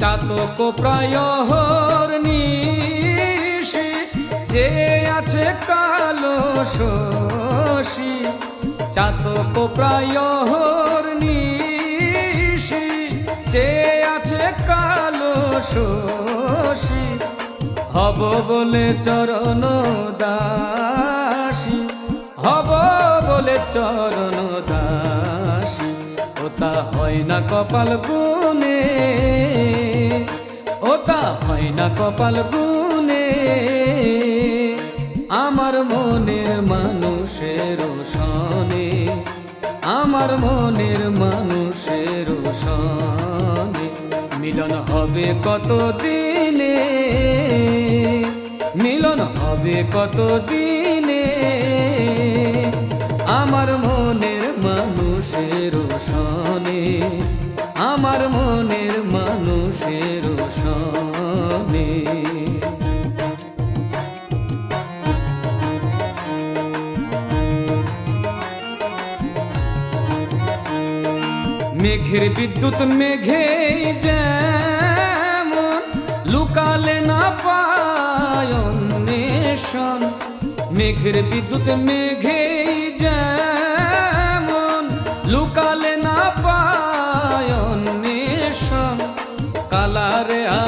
চাতক প্রায়হর নিশি, যে আছে কালো শশী। চাতক প্রায়হর নিশি, যে আছে কালো শশী। হব বলে চরণ দাসী, হব বলে চরণ দাসী। ওটা হয় না কপাল গুনে ওটা হয় না কপাল গুনে আমার মনের মানুষের সনে আমার মনের মানুষের সনে মিলন হবে কত দিনে মিলন হবে কত দিনে মেঘের বিদ্যুৎ মেঘে যেমন লুকালে না পায় অন্বেষণ। মেঘের বিদ্যুৎ মেঘে যেমন লুকালে না পায় অন্বেষণ। কালারে হারায়ে